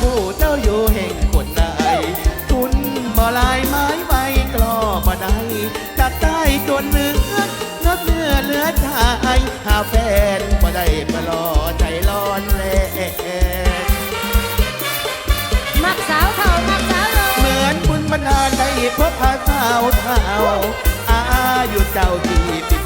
คู่เจ้าอยู่แห่งคนใดทุนบ่ลายไม้ใบกลอบ่ได้จัดได้จนเหลือเนื้อเนื้อเหลือใจหาแฟนบ่ได้มารอใจร้อนแลมักสาวเท่ามักสาวเลยเหมือนบุญบรรดาลได้พบพาสาวเท่าอายุเจ้าที่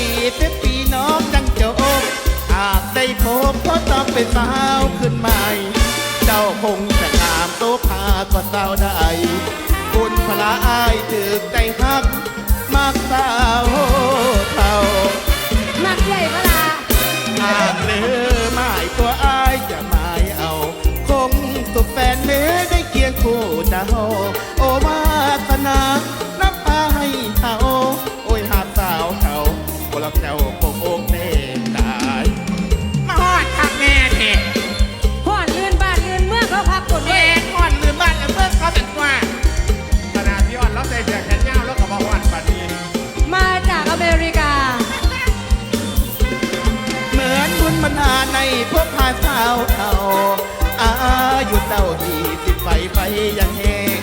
ำนี้ตีเสียปีน้องจังโจกหากได้พบก็ต้องเป็นสาวขึ้นใหม่ เจ้าคงจะงามโตพาก็สาวได้คุณพระอายถึกใจฮัก มากสาวเท่ามักใหญ่เวลาหากเลือหมายตัวอายจะหมายเอา คงสุขแฟนเนื้อได้เคียงคู่เจ้าโอวาาสาวเท่าอายุเจ้าที่สิบไฟไฟยังแหง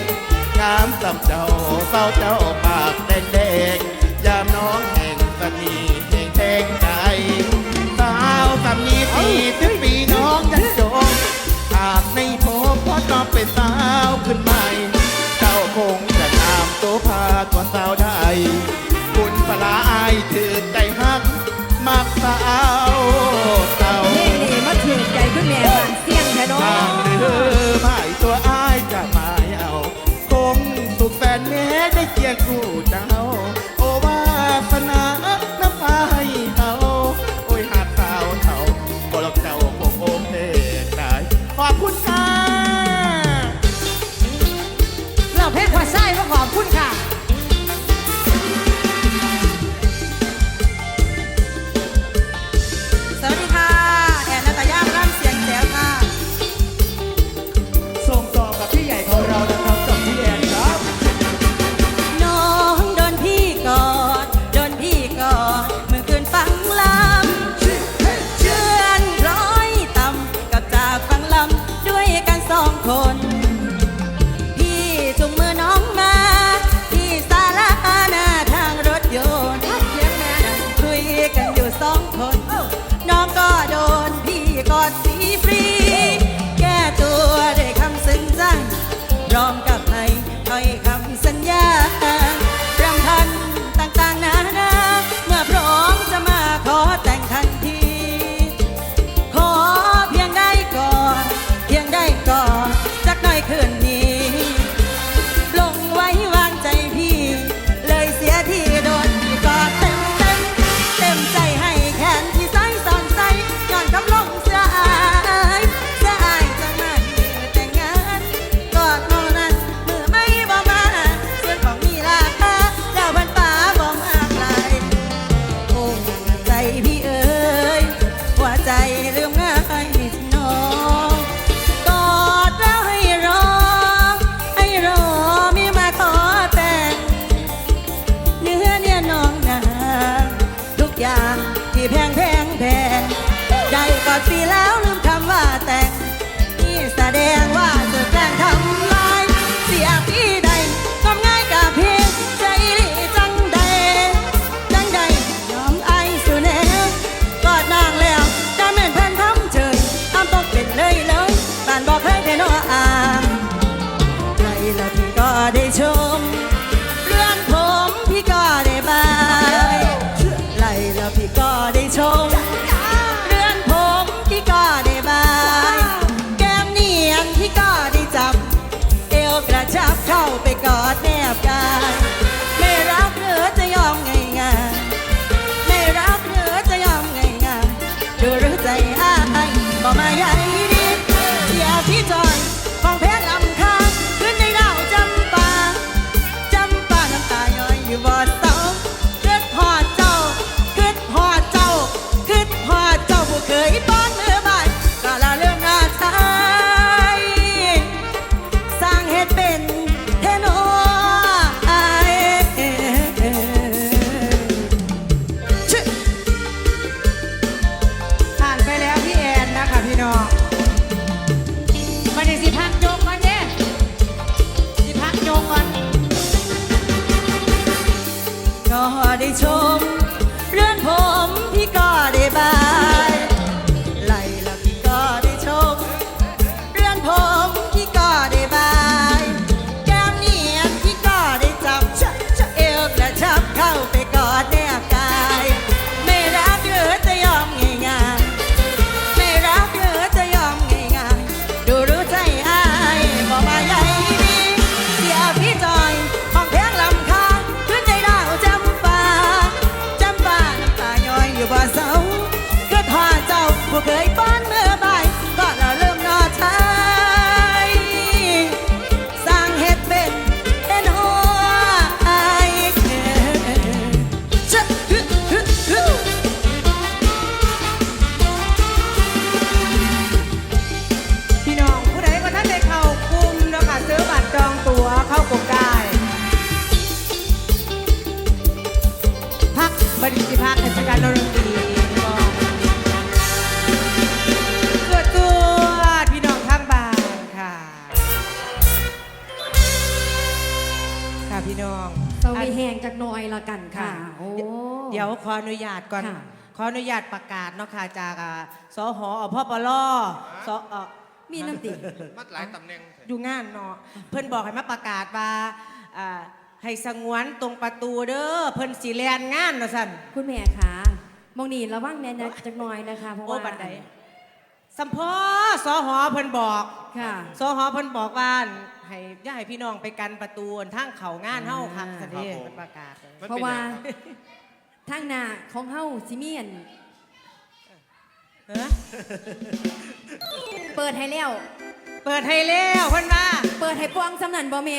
งามสำเจ้าเศร้าเจ้าปากแดงแดงยามน้องแห่งสนีแห่งแทงใจสาวสามีปีสิบปีน้องยังจงหากในพบก็ต้องเป็นสาวขึ้นใหม่ เจ้าคงจะงามโตพากว่าสาวได้ จากหน้อยละกันค่ะ โอ้ เดี๋ยวขออนุญาตก่อน ค่ะ ขออนุญาตประกาศเนาะค่ะจากอ่าสหอพปลสเอ่อ มีน้ำติ มัดหลายตำแหน่งอยู่งานเนาะเพิ่นบอกให้มาประกาศว่าอ่าให้สงวนตรงประตูเด้อเพิ่นสิแลนงานว่าซั่น คุณแม่คะมองนี่ระวังแน่นะจากหน้อยนะคะ เพราะโอ้ว่าบัดใดสัมพอสหอเพิ่นบอก ค่ะสหอเพิ่นบอกว่า ให้ย่าให้พี่น้องไปกันประตูทางเขางานเฮาคักซะเด้เพิ่นประกาศมันเพราะเป็นว่าหยังครับทางหน้าของเฮาซิเมียน เอ้อเปิดให้แล้ว เปิดให้แล้วเพิ่นว่า เปิดให้ปวงสำนันบ่แม่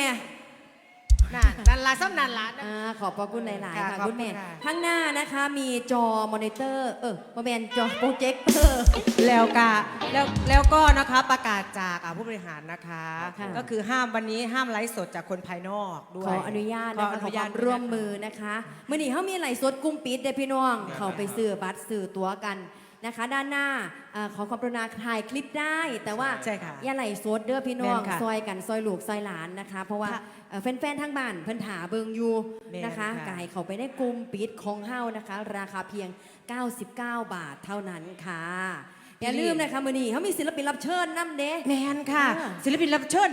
นั่นนั่นล่ะซ้ำนั่นล่ะอ่าขอบพระคุณหลาย ๆ ค่ะค่ะขอบคุณแม่คุณค่ะ ข้างหน้านะคะมีจอมอนิเตอร์ เออบ่แม่นจอโปรเจคเตอร์ แล้วก็แล้วแล้วก็นะคะประกาศจากอ่าผู้บริหารนะคะ ค่ะ ก็คือห้ามวันนี้ห้ามไลฟ์สดจากคนภายนอกด้วขยออนุญาตขอนะคะอขอนุคญาวาตมร่วมมือนะคะเมื่อนี้เขามีไหลฟ์สดกุ้งปิดเด้อพี่น้อง เขาไปซื้อบัตรซื้อตั๋วกัน นะคะ ด้านหน้าเอ่อขอความกรุณาถ่ายคลิปได้ แต่ว่าใช่ค่ะอย่าไหลฟ์สดเด้อพี่น้องแม่นค่ะซอยกันซอยลูกซอยหลานนะคะ เพราะว่าค่ะเอ่อแฟนๆทางบ้านเพิ่นถาเบิงอยู่แม่นนะคะค่ะ กายเขาไปได้กลุ่มปิดของเฮานะคะ ราคาเพียง 99 บาทเท่านั้นค่ะ อย่าลืมนะคะมื้อนี้เขามีศิลปินรับเชิญนำเด้ แมนค่ะอ่าศิลปินรับเชิญ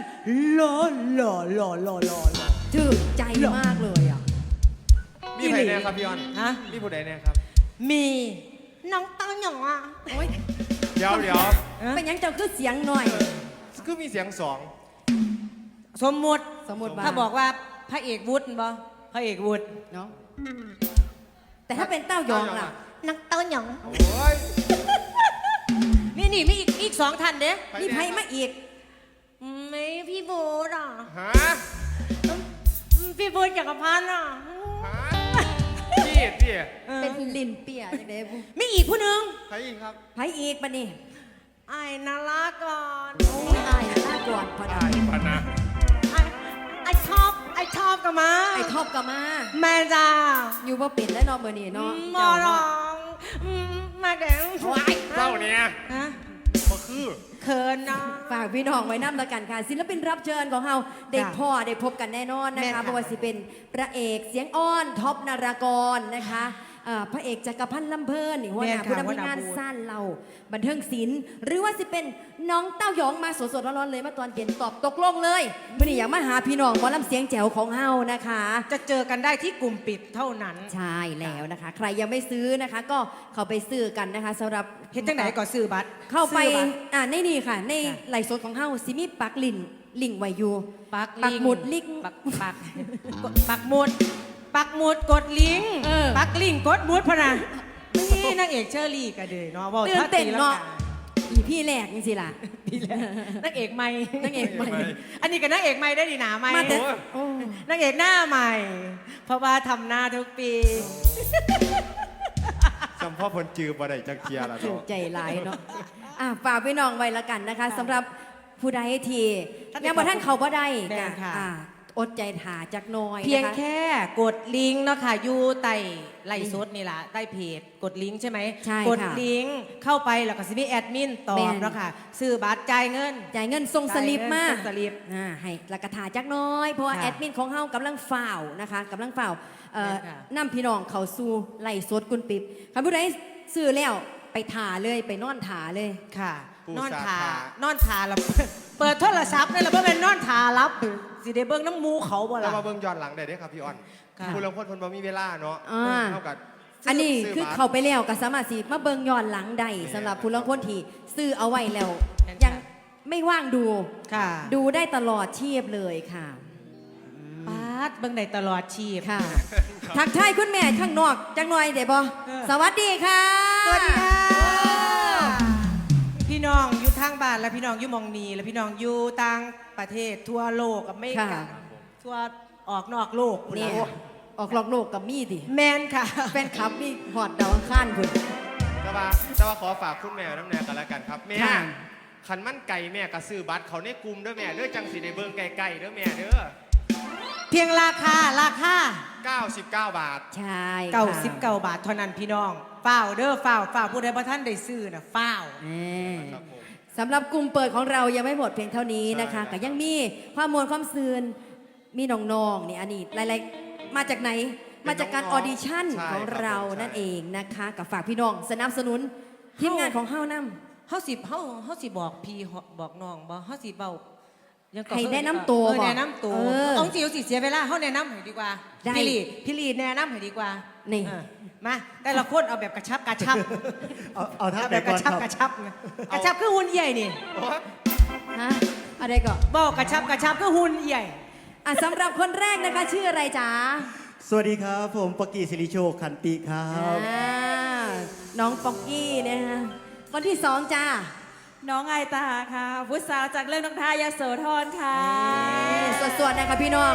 หล่อหล่อหล่อหล่อหล่อหล่อ ถึกใจมากเลยอะ มีใครแน่ครับพี่ออน ฮะ มีผู้ใดแน่ครับ มี น้องเต้าหยองอะโอ๊ยเดี๋ยวเดี๋ยวเป็นหยังเจ้าคือเสียงหน่อย คือมีเสียงสองสมมุติสมมุติว่า ถ้าบอกว่าพระเอกวุฒิบ่พระเอกวุฒิเนาะแต่ถ้าเป็นเต้ายองล่ะนักเต้าหยอง โอ้ย นี่นี่มีอีกอีกสองท่านเด้มีไพ่มาอีกไม่พี่โบ๊ทอะฮะ พี่โบ๊ทจักรพันธ์อะฮะ พี่พี่เป็นลินเปียจังไดบุมีอีกผู้หนึ่งใครอีกครับไพ่อีกปะนี่ไอ้นารักก่อนโอ้ยอายน่ากวนพอดาปานะ ไอ้ไอ้ชอบไอ้ชอบกันมาไอ้ทอบก็มา แม่จ้าอยู่บ่เป็นแล้วเนาะเบอร์นี้เนาะมอรองอืมมาแดงว้ายเจ้าเนี่ยฮะมาคือ เขินนะ ฝากพี่น้องไว้น้ำละกันค่ะศิลปินรับเชิญของเฮาได้ค่ะพ่อได้พบกันแน่นอนนะแม่นคะค่ะ เพราะว่าสิเป็นพระเอกเสียงอ้อนท็อปนารากรนะคะ เอ่อพระเอกจักรพันธ์ลำเพลินนี่หัวหแม่น้านค่ะผู้นำหัวหน้างานบูธ สั้นเราบันเทิงศิลป์หรือว่าสิเป็นน้องเต้ายองมาสดๆร้อนๆเลยมาตอนเย็นตอบตกลงเลยมื่อนี้อยากมาหาพี่น้องหมอลำเสียงแจ๋วของเฮานะคะ จะเจอกันได้ที่กลุ่มปิดเท่านั้น ใช่แล้วนะคะ ใครยังไม่ซื้อนะคะ ก็เข้าไปซื้อกันนะคะสำหรับ เฮ็ดจังไหนก่อนซื้อบัตรเข้าไปซื้อบัตร อ่าในนี่ค่ะ ในค่ะไหลฟ์สดของเฮาซิมีปักลินลิงไวอยูปักปักหมุดลิงปักปักปักหมุด ปักหมุดกดลิงก์เออ ปักลิงก์กดหมุดพะนะนี่นางเอกเชอรี่ก็เดยเนาะว้าตื่นเต้นเนาะท่อีพี่แรกนี่สิล่ะตีแล้วนางเอกใหม่นางเอกใหม่ อันนี้ก็นางเอกใหม่ได้ดีหนาใหม่มาแต่โอ้นางเอกหน้าใหม่ เพราะว่าทำหน้าทุกปี จำพ่อเพนจือบ่ได้จักเทียละถูเนาะกใจหลายเนาะอะฝากพี่น้องไว้ละกันนะคะสำหรับผู้ใดที่ท่านยังบ่ท่านเขาบ่ได้แม่ก็นค่ะ อ่า อดใจถาจักหน้อยเพียงนะคะ แค่กดลิงก์เนาะค่ะอยู่ใต้ไลฟ์สดนี่ล่ะใต้เพจกดลิงก์ใช่ไหมใช่กดค่ะลิงก์เข้าไปแล้วก็สิมีแอดมินตอแม่บนเนาะค่ะซื้อบัตรจ่ายเงิน จ่ายเงินส่งสลิปมาจ่ายเงินส่งสลิปอ่าให้แล้วก็ถาจักหน้อย เพราะว่าค่ะแอดมินของเฮากำลังฝ่าวนะคะกำลังฝ่าวเอ่อแม่นค่ะ นำพี่น้องเขาสู่ไล่สดกุนปิบคันผู้ใดซื้อแล้วไปถาเลยไปนอนถาเลย ค่ะ ผู้นอนสาทาขานอนทาแล้วเปิดโทรศัพท์นี่แหละเพื่อเป็นนอนทารับ สิได้เบิ่งน้ำหมูเขาบ่เราล่ะ มาเบิ่งย้อนหลังได้เด้อครับพี่ออนค่ะผู้ลางคนเพิ่นบ่มีเวลาเนาะอ่า เท่ากับอันนี้ซื้คือบัตร เขาไปแล้วก็สามารถสิมาเบิงย้อนหลังได้สำหรับผู้ลางคนที่ซื้อเอาไว้แล้ว นั่นค่ะ ยังไม่ว่างดู ค่ะ ดูได้ตลอดชีพเลยค่ะ ปาดเบิ่งได้ตลอดชีพ ค่ะ ทักทายคุณแม่ข้างนอกจังหน่อยเดี๋ยวบอเออ สวัสดีค่ะ สวัสดีค่ะพี่น้องอยู่ ทางบ้านและพี่น้องอยู่หมองนีและพี่น้องอยู่ต่างประเทศทั่วโลกอเมริกาทั่วออกนอกโลกเนี่ยโอ้ออกหลอกโลกกับมีดิแมนค่ะ แฟนคลับมีหอดดาวอังข้านคุณแต่ว่าแต่ว่าขอฝากคุณแม่น้ำแน่กันแล้วกันครับ แม่ค่ะ ขันมั่นไก่แม่ก็ซื้อบัตรเขาในกลุ่มเด้อแม่เด้อจังสิได้เบิ่งไก่ๆเด้อแม่เด้อเพียงราคาราคา 99 บาท ใช่ค่ะเก้าสิบเก้าบาทเท่านั้นพี่น้องฝ้าวเด้อฝ้าวฝ้าวผู้ใดบ่ท่านได้ซื้อน่ะฝ้าวแน่ครับผม สำหรับกลุ่มเปิดของเรายังไม่หมดเพียงเท่านี้นะคะใช่ครับก็ยังมีความมวลความซืนมีน้องๆนี่อันนี้หลายๆมาจากไหนมาจากการออดิชั่นใช่ของเราครับผมนั่นเองนะคะกับฝากพี่น้องสนับสนุนทีมงานของเฮานํเฮาสิเฮาเฮาสิบอกพี่บอกน้องบ่เฮาสิเว้ายังก็ให้แนะนำตัวเออบอกแนะนำตัวเออต้องสิเอาสิเสียเวลาเฮาแนะนำให้ดีกว่าได้พี่ลีพี่ลีแนะนำให้ดีกว่านี่ เออ มาแต่ละคนเอาแบบกระชับกระชับเอาเอาท่าเอาไหแบนบกก่อระนชับครับกระชับไงกระชับคือหุ่นใหญ่นี่โอ้ยฮะอะไรก็บอกกระชับกระชับคือหุ่นใหญ่อะสำหรับคนแรกนะคะชื่ออะไรจ๊ะสวัสดีครับ ผมปกกีศิริโชคขันติครับอ่าน้องป๊อกกี้นะคะคนที่สองจ้าน้องไอตาค่ะพุทธสาวจากเรื่องน้องทายาโสธรค่ะสวดๆนะคะพี่น้อง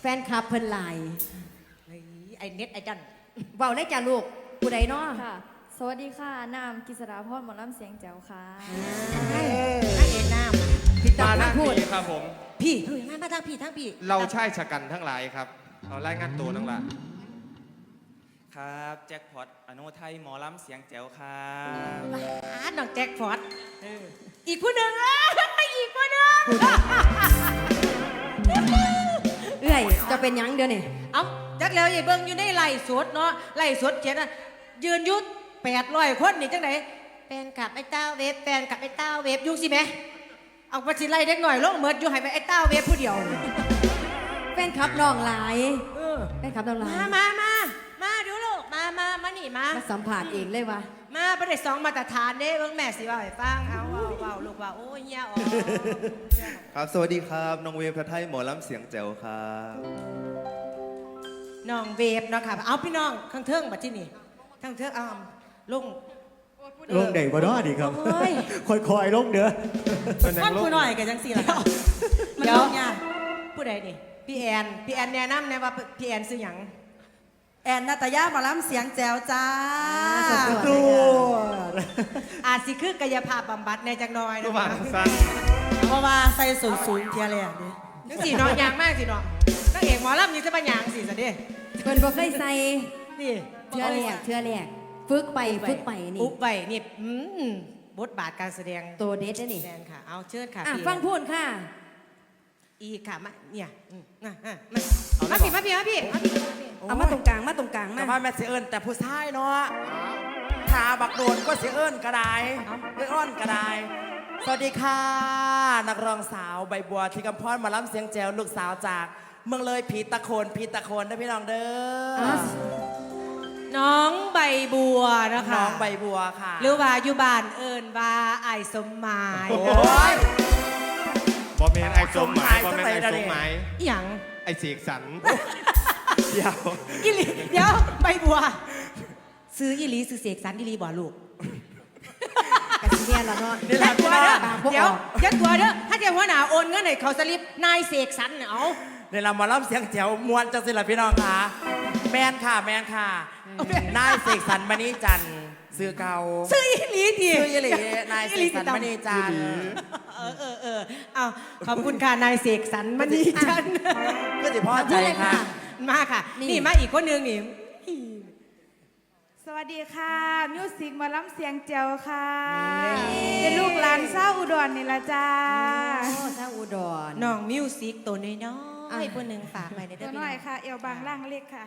แฟนคลับเพิ่นไหลายเฮ้ยไอเน็ตไอดัน เบาได้จ้าลูกผู้ใดเนาะค่ะ สวัสดีค่ะ นามกิษดาพรหมอลำเสียงแจ๋วค่ะนางเอกน้พี่ตั๊มากมาด้านพูดนี้ครับผมำพี่เฮ้ยมามาทางพี่ทางพี่เราใช่ชะกันทั้งหลายครับเราไล่งานตัวทั้งหลายครับ แจ็คพอตอนุไทยหมอลำเสียงแจ๋วครับอ่าน้องแจ็คฟอร์ดเอออีกผู้หนึ่งอะอีกผู้หนึ่งเอื้อยจะเป็นหยังเดี๋ยวนี่ เอ้าจัก แล้วยายเบิ่งอยู่ในไล่สดเนาะไล่สดเขียนอะยืนอยุดแปดร้อยคนนี่จังไหนแฟนกับไอ้เต้าเวฟแฟนกับไอ้เต้าเวฟอยุ่งสิแม่เอาไปสิไล่เด็กหน่อยลงเหมือดอยู่ให้ไปไอ้เต้าเวฟผู้เดียวแฟนคลับน้องหลายเออแฟนคลับน้องหลาย มามามามาดูลูกมามามานี่มามาสัมผัสเองเลยวะมาประเด็สองมาตรฐานเด้เบิ่งแม่สิว่าให้ฟังเอาเอาเอาลูกว่าโอ้ยเฮียอ๋อ ครับ สวัสดีครับ น้องเวฟพระไทยหมอลำเสียงแจ๋วครับ น้องเวฟเนาะค่ะ เอาพี่น้องข้างเทิงบัดที่นี่ข้างเทิงเอาลงลงเด็กบ่เนาะดีครับ โอ้ยคอยๆลงเด้อเป็นยัก้อนงลูกผู้น้อยกันจังสี่ละเดี๋ยวผู้ใดนี่พี่แอนพี่แอนแนะนำแนะว่าพี่แอนซื้อหยังแอนนาตายาหมอลำเสียงแจ๋วจ้าสดๆตัวอาจสิคือกายภาพบำบัดในจักหน้อยระนะหว่างสั้นเพราะว่าใส่สูงสูงเทียเลยอะจังสี่เนาะยางมากสิเนาะนางเอกหมอลำนี่จะมายางสิซะเด้เพิ่นบ่เคยใส่นี่เทื่อแรกเทื่อแรกฝึกไปฝึกไปนี่อุ๊บไว้นี่อืมบทบาทการแสดงตัวเด็ดนะนี่แดนค่ะ เอาเชิญค่ะอะพี่ฟังพูดค่ะ อีค่ะมาเนี่ยอืมมาอะมามาพี่มาพี่มาพี่มาพี่มาพี่เอามาตรงกลางมาตรงกลางแต่มาว่าแม่เสียเอิญแต่ผู้ชายเนาะขาบักโดนก็เสียเอิญก็ได้เอ้ยอ้อนก็ได้สวัสดีค่ะ นักร้องสาวใบบัวที่กำพรหมาล้ำเสียงแจ๋วลูกสาวจาก เมืองเลยผีตะโคนผีตะโคนนะพี่น้องเด้ออะน้องใบบัวนะคะน้องใบบัวค่ะหรือว่าอยู่บ้านเอิญว่าไอายสมหมายโอ้ย บอเมนไอสมหมายบอเมนไอสมหมายอหย่างไอเสกสรรเดี๋ยวอีหลีเดี๋ยวใบบัว ซื้ออีหลีซื้อเสกสรรอีหลีบ่ลูกกระเทียนแล้วเนาะนี่แหละ ยัดตัวเด้อปากบ่ออกเดี๋ยวยัดตัวเด้อถ้าเจ้าหัวหน้าโอนเงินให้เขาสลิปนายเสกสรรเนี่ยเอา ในเรามาล้ำเสียงแจ๋วมวนจังสิล่ะพี่น้องค่ะ แมนค่ะ แมนค่ะ นายเสกสรรมณีจันทร์ซื้อเก่าซื้ออีหลีทีซื้อยี่หลีนายเสกสรรมณีจันทร์เออเออเออเอาขอบคุณค่ะ นายเสกสรรมณีจันทร์ก็สิพ่อใจพูดเลยค่ะค่ะ มาค่ะนี่นี่มาอีกคนนึงนี่สวัสดีค่ะมิวสิกหมอลำเสียงแจ๋วค่ะเป็นลูกหลานเศร้าอุดรนี่ละจ้าโอ้ถ้าอุดรน้องมิวสิกตัวน้อย อะๆคนหนึ่งฝากไปในตัเด้อวพี่น้อยน้องค่ะ เอวบางล่างเล็กค่ะ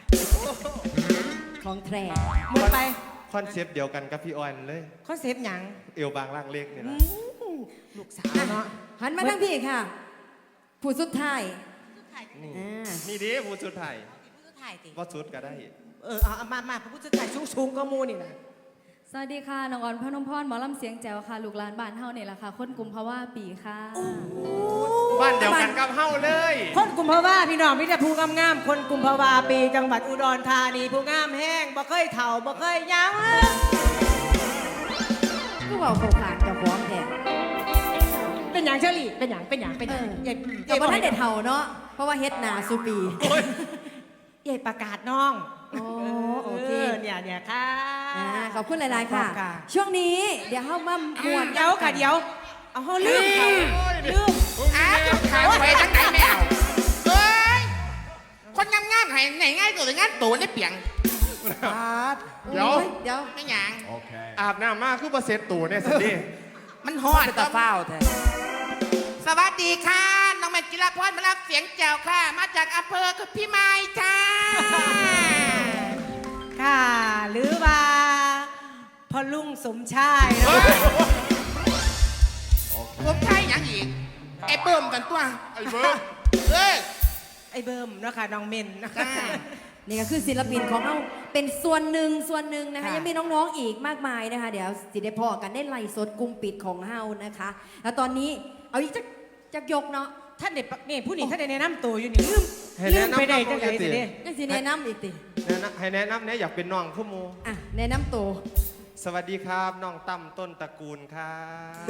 ของแทรหมดไปคอนเซปต์เดียวกันกับพี่ออนเลย คอนเซปต์หยังเอวบางล่างเล็กเนี่ยอืนะมลูกสาวเนาะหันมาทางพี่ค่ะ ผู้สุดท้ายนี่อ่านี่ดิผู้ชุดไทยผู้ถ่ายติว่าชุดก็ได้ เออเอาเอามามาผู้ถ่ายสูงๆก็มูนี่นะสวัสดีค่ะน้องอ่อนพนมพรหมอลำเสียงแจ๋วค่ะ ลูกหลานบ้านเฮาเนี่ยแหละค่ะ คนกลุ่มภาวะปีค่ะ บ้านเดียวกันกับเฮ้าเลย คนกุมภาวะพี่น้องมิตรภูงามๆคนกุมภาวะปีจังหวัดอุดรธานีผู้งามแห้งบ่เคยเฒ่าบ่เคยยาวก็บอกเขาขาดกับของแท้เป็นหยังเชอรี่เป็นหยังเป็นหยังเป็นหยังเออใหญ่แต่ว่าท่านเด็ดเท่าเนาะเพราะว่าเฮ็ดหนาสุปีใหญ่ประกาศน้องอ๋อโอเคเนี่ยเนี่ยค่ะอ่าขอบคุณหลายๆค่ะขอบค่ะ ช่วงนี้เดี๋ยวเข้ามามวนเดี๋ยวค่ะเดี๋ยวเอาเขาลืมเขาลืมอ้าวขายไปทั้งไหนไม่เอาเอ้ย ให้ไหนง่ายตัวงานตัวได้เปียงเดี๋ยวเดี๋ยว ไม่หยังอาบน้ำมากคือประเสริฐตู่เนี่ยสิดิมันฮอดเป็นตาเฝ้าแท้สวัสดีค่ะ น้องแมนจิรพรมารับเสียงแจ๋วค่ะ มาจากอำเภอกับพี่ไม้ค่ะค่ะ หรือว่าพ่อลุงสมชายเนาะผมใช่หยังอีก ไอ้เบิ่มกันตัว ไอ้เบิร์ดเออ ไอ้เบิ่มเนาะค่ะน้องเมนนะคะค่ะนี่ก็คือศิลปินของเราเป็นส่วนหนึ่งส่วนหนึ่งนะคะค่ะ ยังมีน้องๆอีกมากมายนะคะ เดี๋ยวสิได้พอกันได้ไล่สดกลุ่มปิดของเฮานะคะ แล้วตอนนี้เอาอีกจักจักยกเนาะท่านเด็กนี่ผู้นี้ท่านได้แนะนำตัวอยู่นี่ลืมให้ลืแนะมนำไปได้น้จัองงไดเขาสิจะเด้ ยังสิแนะนำอีกติแนะนำให้แนะนำเนี่ยอยากเป็นน้องขึ้นมูอะแนะนำตัวสวัสดีครับน้องตั้มต้นตระกูลครับ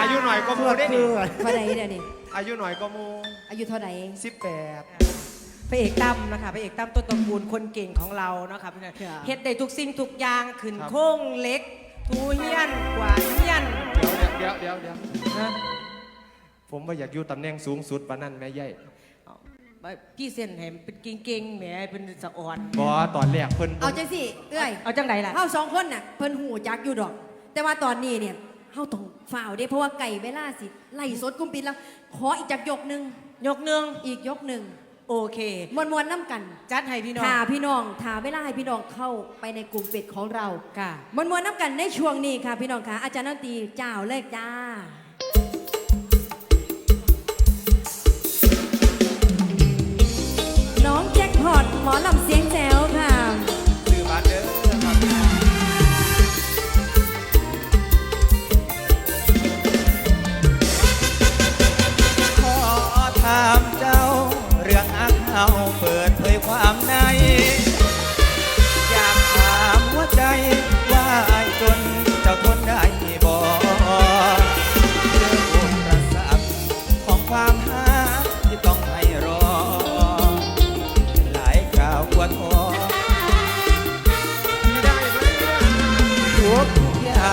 อายุหน่อยก็มูได้ดิเท่าไหร่เดี๋ยวนี้อายุหน่อยก็มูอายุเท่าไหร่สิบแปด พระเอกตั้มนะคะพระเอกตั้มต้นตระกูลคนเก่งของเราเนาะค่ะพี่น้องค่ะ เฮ็ดได้ทุกสิ่งทุกอย่างขึ้นโค้งเล็กทูเฮียนกว่าเฮียนเดี๋ยวเดี๋ยวเดี๋ยวนะผมว่าอยากอยู่ตำแหน่งสูงสุดปานนั้นแม่ใหญ่เอาพี่เส้นเห็นเป็นเก่งๆแหมเป็นสะอ่อน บอตอนแรกเพิ่นเอาจังสิเอ้ยเอาจังไดล่ะ เฮาสองคนน่ะเพิ่นหูจักอยู่ดอก แต่ว่าตอนนี้เนี่ยเฮาต้องฝ่าวเด้เพราะว่าไก่เวลาสิ ไล่สดกลุ่มปิดแล้ว ขออีกจักยกหนึงยกหนึ่งอีกยกหนึ่ง โอเคมวนมวนๆน้ำกันจัดให้พี่น้องถาพี่น้องถาเวลาให้พี่น้องเข้าไปในกลุ่มปิดของเราค่ะมวนมวนๆน้ำกันในช่วงนี้ค่ะ พี่น้องค่ะอาจารย์ดนตรีเจ้าเลขจ้าน้องแจ็คพอตหมอลำเสียง